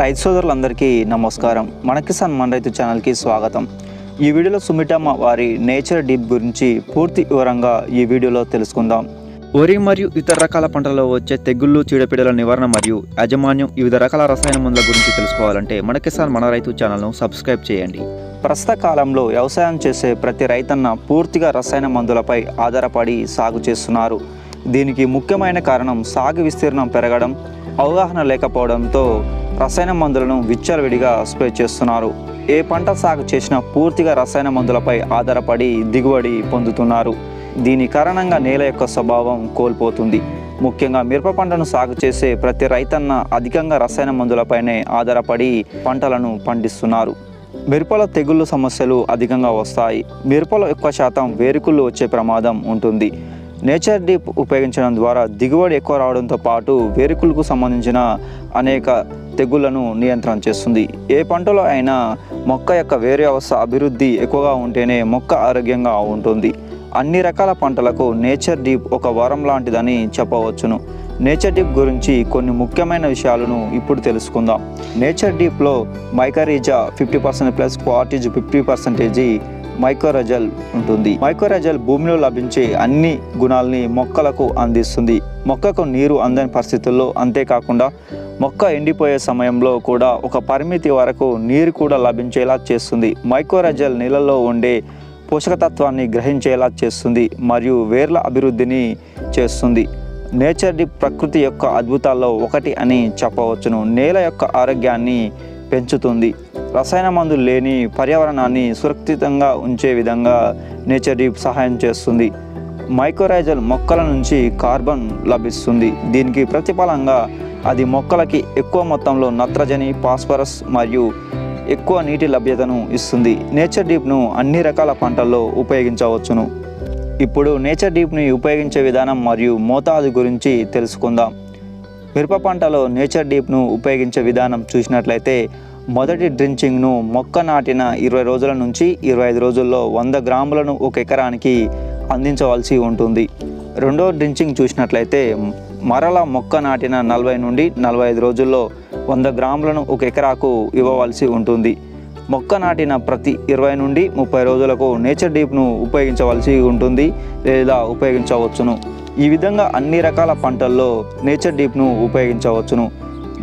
రైతు సోదరులందరికీ నమస్కారం. మన కిసాన్ మన రైతు ఛానల్కి స్వాగతం. ఈ వీడియోలో సుమిటమ్మ వారి నేచర్ డీప్ గురించి పూర్తి వివరంగా ఈ వీడియోలో తెలుసుకుందాం. వరి మరియు ఇతర రకాల పంటలలో వచ్చే తెగుళ్ళు చీడపీడల నివారణ మరియు యాజమాన్యం వివిధ రకాల రసాయన మందుల గురించి తెలుసుకోవాలంటే మన కిసాన్ మన రైతు ఛానల్ను సబ్స్క్రైబ్ చేయండి. ప్రస్తుత కాలంలో వ్యవసాయం చేసే ప్రతి రైతన్న పూర్తిగా రసాయన మందులపై ఆధారపడి సాగు చేస్తున్నారు. దీనికి ముఖ్యమైన కారణం సాగు విస్తీర్ణం పెరగడం అవగాహన లేకపోవడంతో రసాయన మందులను విచ్చలవిడిగా స్ప్రే చేస్తున్నారు. ఏ పంట సాగు చేసినా పూర్తిగా రసాయన మందులపై ఆధారపడి దిగుబడి పొందుతున్నారు. దీని కారణంగా నేల యొక్క స్వభావం కోల్పోతుంది. ముఖ్యంగా మిరప పంటను సాగు చేసే ప్రతి రైతన్న అధికంగా రసాయన మందులపైనే ఆధారపడి పంటలను పండిస్తున్నారు. మిరపల తెగుళ్ళు సమస్యలు అధికంగా వస్తాయి. మిరపలో ఎక్కువ శాతం వేరుకుళ్ళు వచ్చే ప్రమాదం ఉంటుంది. నేచర్ డీప్ ఉపయోగించడం ద్వారా దిగుబడి ఎక్కువ రావడంతో పాటు వేరుకులకు సంబంధించిన అనేక తెగుళ్ళను నియంత్రణ చేస్తుంది. ఏ పంటలో అయినా మొక్క యొక్క వేరు వ్యవస్థ అభివృద్ధి ఎక్కువగా ఉంటేనే మొక్క ఆరోగ్యంగా ఉంటుంది. అన్ని రకాల పంటలకు నేచర్ డీప్ ఒక వరం లాంటిదని చెప్పవచ్చును. నేచర్ డీప్ గురించి కొన్ని ముఖ్యమైన విషయాలను ఇప్పుడు తెలుసుకుందాం. నేచర్ డీప్లో మైకరీజా ఫిఫ్టీ పర్సెంట్ ప్లస్ క్వార్టీజ్ ఫిఫ్టీ పర్సెంటేజీ మైకోరజల్ ఉంటుంది. మైకోరజల్ భూమిలో లభించే అన్ని గుణాలని మొక్కలకు అందిస్తుంది. మొక్కకు నీరు అందని పరిస్థితుల్లో అంతేకాకుండా మొక్క ఎండిపోయే సమయంలో కూడా ఒక పరిమితి వరకు నీరు కూడా లభించేలా చేస్తుంది. మైక్రోరజల్ నీళ్ళలో ఉండే పోషకతత్వాన్ని గ్రహించేలా చేస్తుంది మరియు వేర్ల అభివృద్ధిని చేస్తుంది. నేచర్ డి ప్రకృతి యొక్క అద్భుతాల్లో ఒకటి అని చెప్పవచ్చును. నేల యొక్క ఆరోగ్యాన్ని పెంచుతుంది. రసాయన మందులు లేని పర్యావరణాన్ని సురక్షితంగా ఉంచే విధంగా నేచర్ డీప్ సహాయం చేస్తుంది. మైక్రోరైజల్ మొక్కల నుంచి కార్బన్ లభిస్తుంది. దీనికి ప్రతిఫలంగా అది మొక్కలకి ఎక్కువ మొత్తంలో నత్రజని ఫాస్ఫరస్ మరియు ఎక్కువ నీటి లభ్యతను ఇస్తుంది. నేచర్ డీప్ను అన్ని రకాల పంటల్లో ఉపయోగించవచ్చును. ఇప్పుడు నేచర్ డీప్ని ఉపయోగించే విధానం మరియు మోతాదు గురించి తెలుసుకుందాం. మిరప పంటలో నేచర్ డీప్ను ఉపయోగించే విధానం చూసినట్లయితే మొదటి డ్రించింగ్ను మొక్క నాటిన ఇరవై రోజుల నుంచి ఇరవై ఐదు రోజుల్లో వంద గ్రాములను ఒక ఎకరానికి అందించవలసి ఉంటుంది. రెండో డ్రించింగ్ చూసినట్లయితే మరల మొక్క నాటిన నలభై నుండి నలభై ఐదు రోజుల్లో వంద గ్రాములను ఒక ఎకరాకు ఇవ్వవలసి ఉంటుంది. మొక్క నాటిన ప్రతి ఇరవై నుండి ముప్పై రోజులకు నేచర్ డీప్ను ఉపయోగించవలసి ఉంటుంది లేదా ఉపయోగించవచ్చును. ఈ విధంగా అన్ని రకాల పంటల్లో నేచర్ డీప్ను ఉపయోగించవచ్చును.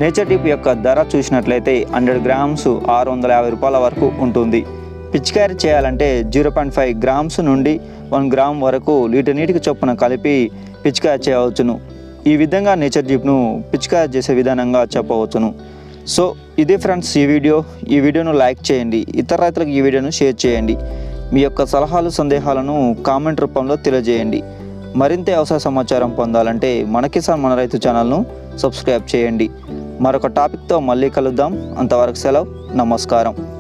నేచర్ డీప్ యొక్క ధర చూసినట్లయితే హండ్రెడ్ గ్రామ్స్ ఆరు వందల యాభై రూపాయల వరకు ఉంటుంది. పిచికారీ చేయాలంటే జీరో పాయింట్ ఫైవ్ గ్రామ్స్ నుండి వన్ గ్రామ్ వరకు లీటర్ నీటికి చొప్పున కలిపి పిచికారీ చేయవచ్చును. ఈ విధంగా నేచర్ జీప్ను పిచికారీ చేసే విధానంగా చెప్పవచ్చును. సో ఇదే ఫ్రెండ్స్ ఈ వీడియో. ఈ వీడియోను లైక్ చేయండి. ఇతర రైతులకు ఈ వీడియోను షేర్ చేయండి. మీ యొక్క సలహాలు సందేహాలను కామెంట్ రూపంలో తెలియజేయండి. మరింత వ్యవసాయ సమాచారం పొందాలంటే మన కిసాన్ మన రైతు ఛానల్ను సబ్స్క్రైబ్ చేయండి. మరొక టాపిక్తో మళ్ళీ కలుద్దాం. అంతవరకు సెలవు. నమస్కారం.